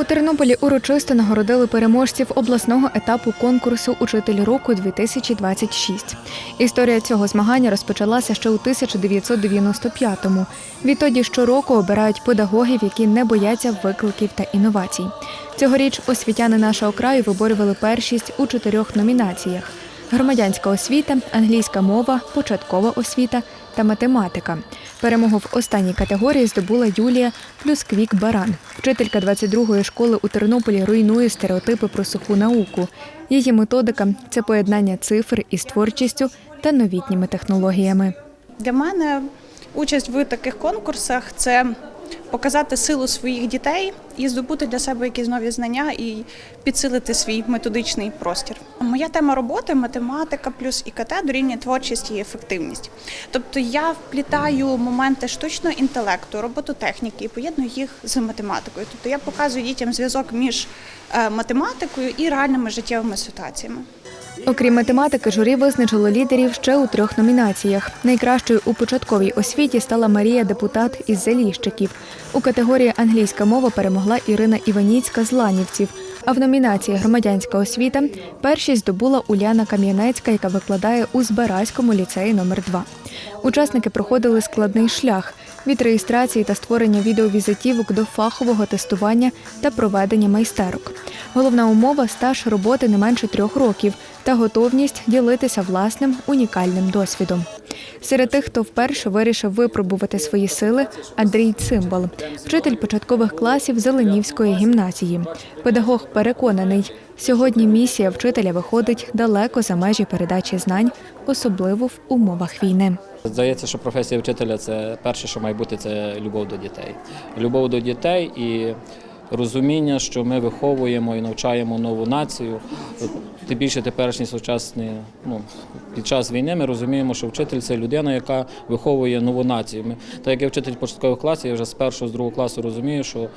У Тернополі урочисто нагородили переможців обласного етапу конкурсу Учитель року 2026 Історія цього змагання розпочалася ще у 1995-му. Відтоді щороку обирають педагогів, які не бояться викликів та інновацій. Цьогоріч освітяни нашого краю виборювали першість у чотирьох номінаціях: громадянська освіта, англійська мова, початкова освіта та математика. Перемогу в останній категорії здобула Юлія Плюсквік Баран. Вчителька 22-ї школи у Тернополі руйнує стереотипи про суху науку. Її методика це поєднання цифр із творчістю та новітніми технологіями. Для мене участь в таких конкурсах це показати силу своїх дітей і здобути для себе якісь нові знання і підсилити свій методичний простір. Моя тема роботи математика плюс ІКТ дорівнює творчість і ефективність. Тобто я вплітаю моменти штучного інтелекту, робототехніки і поєдную їх з математикою. Тобто я показую дітям зв'язок між е, математикою і реальними життєвими ситуаціями. Окрім математики, журі визначило лідерів ще у трьох номінаціях. Найкращою у початковій освіті стала Марія Депутат із Заліщиків. У категорії англійська мова перемогла Ірина Іваніцька з Ланівців. А в номінації Громадянська освіта першість здобула Уляна Кам'янецька, яка викладає у Збаразькому ліцеї номер 2 Учасники проходили складний шлях від реєстрації та створення відеовізитівок до фахового тестування та проведення майстерок. Головна умова стаж роботи не менше трьох років та готовність ділитися власним унікальним досвідом. Серед тих, хто вперше вирішив випробувати свої сили, Андрій Цимбал, вчитель початкових класів Зеленівської гімназії. Педагог переконаний, сьогодні місія вчителя виходить далеко за межі передачі знань, особливо в умовах війни. Здається, що професія вчителя це перше, що має бути, це любов до дітей. Любов до дітей і розуміння, що ми виховуємо і навчаємо нову націю. Тим більше теперішній сучасний, ну, під час війни ми розуміємо, що вчитель це людина, яка виховує нову націю. Ми, так як я вчитель початкових класів, я вже з першого, з другого класу розумію, що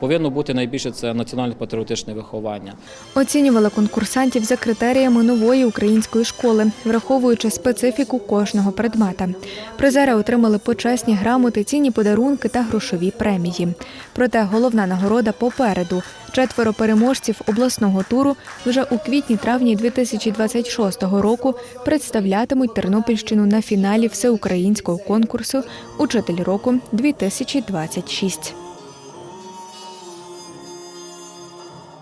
повинно бути найбільше це національно-патріотичне виховання. Оцінювали конкурсантів за критеріями нової української школи, враховуючи специфіку кожного предмета. Призери отримали почесні грамоти, цінні подарунки та грошові премії. Проте головна нагорода попереду. Четверо переможців обласного туру вже у квітні-травні 2026 року представлятимуть Тернопільщину на фіналі всеукраїнського конкурсу Учитель року 2026